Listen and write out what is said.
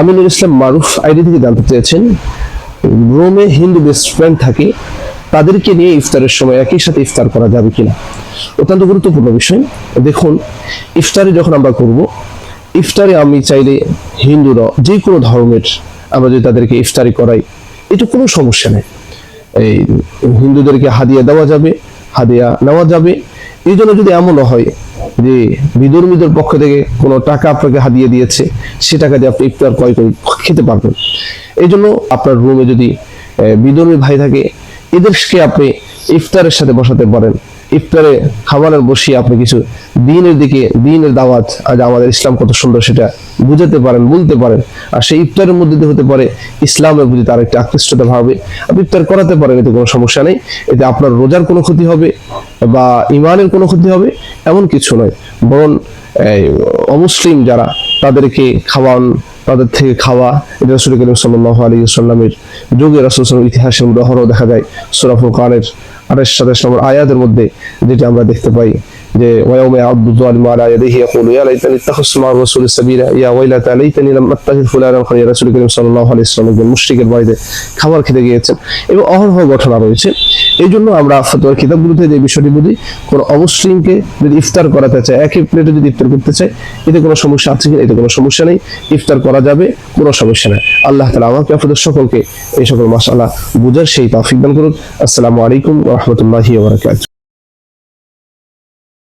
আমিনুল ইসলাম মারুফ ID থেকে জানতে চেয়েছেন, রোমে হিন্দু বেস্ট ফ্রেন্ড থাকে, তাদেরকে নিয়ে ইফতারের সময় একই সাথে ইফতার করা যাবে কিনা? অত্যন্ত গুরুত্বপূর্ণ বিষয়। দেখুন, ইফতারে যখন আমরা করব, ইফতারে আমি চাইলে হিন্দুরা যে কোনো ধর্মের আমরা যদি তাদেরকে ইফতারি করাই, এটা কোনো সমস্যা নেই। এই হিন্দুদেরকে হাদিয়া দেওয়া যাবে, হাদিয়া নেওয়া যাবে। এই জন্য যদি এমনও হয় যে বিধর্মীদের পক্ষ থেকে কোনো টাকা আপনাকে হাতিয়ে দিয়েছে, সে টাকা দিয়ে আপনি ইফতার ক্রয় করে খেতে পারবেন। এই জন্য আপনার রুমে যদি বিদর্মী ভাই থাকে, এদেরকে আপনি ইফতারের সাথে বসাতে পারেন। ইফতারে খাবারের বসিয়ে আপনি কিছু দিনের দিকে, দিনের দাওয়াত, আজ আমাদের ইসলাম কত সুন্দর সেটা বুঝাতে পারেন, বলতে পারেন। আর সেই ইফতারের মধ্যে দিয়ে হতে পারে ইসলামের প্রতি তার একটা আকৃষ্টতা ভাবে আপনি ইফতার করাতে পারেন, এতে কোনো সমস্যা নেই। এতে আপনার রোজার কোনো ক্ষতি হবে বা ইমানের কোনো ক্ষতি হবে, এমন কিছু নয়। বরং অমুসলিম যারা, তাদেরকে খাওয়ান, তাদের থেকে খাওয়া। এটা রসুল করিম সাল্লাহ আলী সাল্লামের যুগে রসুল ইতিহাসের উদাহরণ দেখা যায়। সুরাফুল কানের আঠাশ সাতাশ নম্বর আয়াতের মধ্যে যেটা আমরা দেখতে পাই যে রাসূল করিম সাল্লাল্লাহু আলাইহি মুশরিকের বাড়িতে খাবার খেতে গিয়েছেন। এবং অহরহ ঘটনা রয়েছে। এই জন্য আমরা ফতোয়ার কিতাবগুলোতে যে বিষয়টি বুঝি, কোনো অমুসলিমকে যদি ইফতার করাতে চায়, একই প্লেটে যদি ইফতার করতে চায়, এতে কোনো সমস্যা আছে কিনা? এতে কোনো সমস্যা নেই। ইফতার করা যাবে, কোনো সমস্যা নেই। আল্লাহ তালা আমাকে, আপনাদের সকলকে এই সকল মাসাল্লাহ বুঝার সেই তৌফিক দান করুন। আসসালামু আলাইকুম রাহমাতুল্লাহি